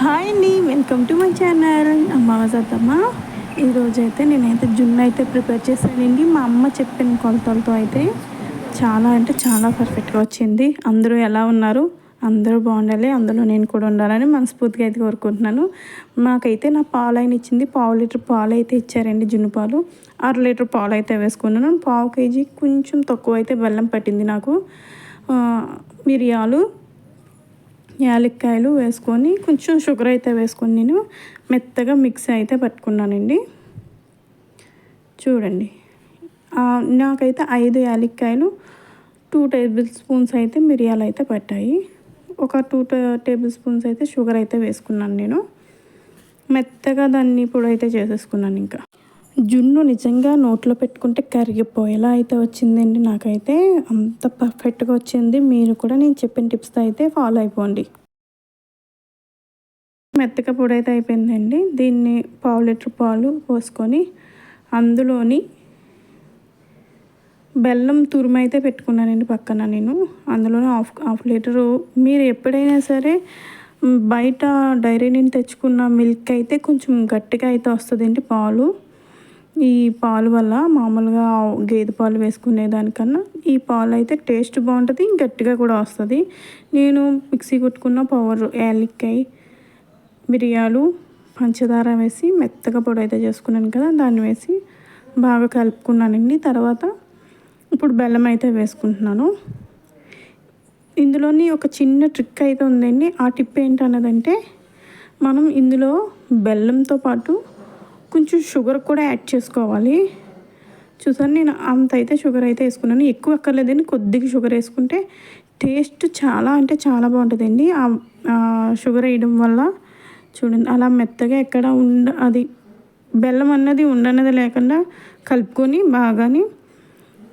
Hi అండి welcome to my channel అమ్మ వసతమ్మ ఈరోజు అయితే నేనైతే జున్ను అయితే ప్రిపేర్ చేశానండి. మా అమ్మ చెప్పిన కొలతలతో అయితే చాలా అంటే చాలా పర్ఫెక్ట్గా వచ్చింది. అందరూ ఎలా ఉన్నారు? అందరూ బాగుండాలి. అందులో నేను కూడా ఉండాలని మనస్ఫూర్తిగా అయితే కోరుకుంటున్నాను. నాకైతే నా పాలు అయిన ఇచ్చింది పావు లీటర్ పాలు అయితే ఇచ్చారండి జున్ను పాలు. అర లీటర్ పాలు అయితే వేసుకున్నాను. పావు కేజీ కొంచెం తక్కువ అయితే బెల్లం పట్టింది నాకు. మిరియాలు యాలక్కాయలు వేసుకొని కొంచెం షుగర్ అయితే వేసుకొని నేను మెత్తగా మిక్సీ అయితే పట్టుకున్నానండి. చూడండి. నాకైతే ఐదు యాలక్కాయలు టూ టేబుల్ స్పూన్స్ అయితే మిరియాలు అయితే పట్టాయి. ఒక టూ టేబుల్ స్పూన్స్ అయితే షుగర్ అయితే వేసుకున్నాను నేను. మెత్తగా దాన్ని ఇప్పుడు అయితే చేసేసుకున్నాను ఇంకా. జున్ను నిజంగా నోట్లో పెట్టుకుంటే కరిగిపోయేలా అయితే వచ్చిందండి. నాకైతే అంత పర్ఫెక్ట్గా వచ్చింది. మీరు కూడా నేను చెప్పిన టిప్స్తో అయితే ఫాలో అయిపోండి. మెత్తగా పొడి అయితే అయిపోయిందండి. దీన్ని పావు లీటర్ పాలు పోసుకొని అందులోని బెల్లం తురుము అయితే పెట్టుకున్నానండి పక్కన నేను. అందులోనే హాఫ్ హాఫ్ లీటరు. మీరు ఎప్పుడైనా సరే బయట డైరీ నుండి తెచ్చుకున్న మిల్క్ అయితే కొంచెం గట్టిగా అయితే వస్తుందండి పాలు. ఈ పాలు వల్ల మామూలుగా గేదె పాలు వేసుకునే దానికన్నా ఈ పాలు అయితే టేస్ట్ బాగుంటుంది గట్టిగా కూడా వస్తుంది. నేను మిక్సీ కొట్టుకున్న పవర్ యాలక్కాయ మిరియాలు పంచదార వేసి మెత్తగా పొడి అయితే చేసుకున్నాను కదా దాన్ని వేసి బాగా కలుపుకున్నానండి తర్వాత ఇప్పుడు బెల్లం అయితే వేసుకుంటున్నాను. ఇందులోని ఒక చిన్న ట్రిక్ అయితే ఉందండి. ఆ టిప్ ఏంటన్నదంటే మనం ఇందులో బెల్లంతో పాటు కొంచెం షుగర్ కూడా యాడ్ చేసుకోవాలి. చూసాను నేను అంత అయితే షుగర్ అయితే వేసుకున్నాను. ఎక్కువ అక్కర్లేదని కొద్దిగా షుగర్ వేసుకుంటే టేస్ట్ చాలా అంటే చాలా బాగుంటుందండి. షుగర్ వేయడం వల్ల చూడండి అలా మెత్తగా ఎక్కడ ఉండ అది బెల్లం అన్నది ఉండన్నది లేకుండా కలుపుకొని బాగాని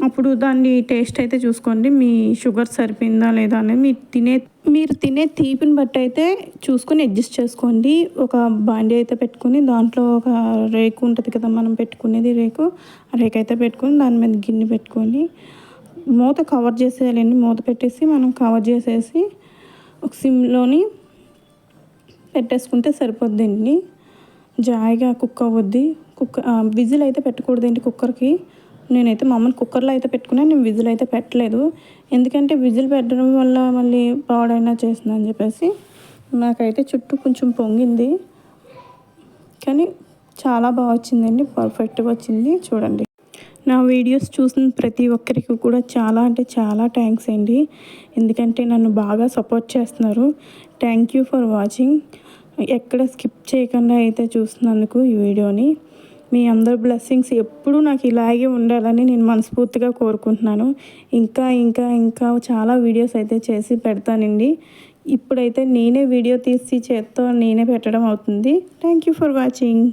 అప్పుడు దాన్ని టేస్ట్ అయితే చూసుకోండి. మీ షుగర్ సరిపోయిందా లేదా అనేది మీరు తినే మీరు తినే తీపిని బట్టి అయితే చూసుకొని అడ్జస్ట్ చేసుకోండి. ఒక బాండీ అయితే పెట్టుకుని దాంట్లో ఒక రేకు ఉంటుంది కదా మనం పెట్టుకునేది రేకు. ఆ రేకు అయితే పెట్టుకొని దాని మీద గిన్నె పెట్టుకొని మూత కవర్ చేసేయాలండి. మూత పెట్టేసి మనం కవర్ చేసేసి ఒక సిమ్లోని పెట్టేసుకుంటే సరిపోద్దండి. జాయిగా కుక్ అవ్వద్ది. కుక్క విజిల్ అయితే పెట్టకూడదండి కుక్కర్కి. నేనైతే మామూలు కుక్కర్లో అయితే పెట్టుకున్నాను నేను విజిల్ అయితే పెట్టలేదు. ఎందుకంటే విజిల్ పెట్టడం వల్ల మళ్ళీ పాడైనా అని చెప్పేసి నాకైతే చుట్టూ కొంచెం పొంగింది. కానీ చాలా బాగా వచ్చిందండి పర్ఫెక్ట్గా వచ్చింది చూడండి. నా వీడియోస్ చూసిన ప్రతి ఒక్కరికి కూడా చాలా అంటే చాలా థ్యాంక్స్ అండి. ఎందుకంటే నన్ను బాగా సపోర్ట్ చేస్తున్నారు. థ్యాంక్ యూ ఫర్ వాచింగ్ ఎక్కడ స్కిప్ చేయకుండా అయితే చూస్తున్నందుకు ఈ వీడియోని మీ అందరి బ్లెస్సింగ్స్ ఎప్పుడూ నాకు ఇలాగే ఉండాలని నేను మనస్ఫూర్తిగా కోరుకుంటున్నాను. ఇంకా ఇంకా ఇంకా చాలా వీడియోస్ అయితే చేసి పెడతానండి. ఇప్పుడైతే నేనే వీడియో తీసి చేత్తో నేనే పెట్టడం అవుతుంది. Thank you for watching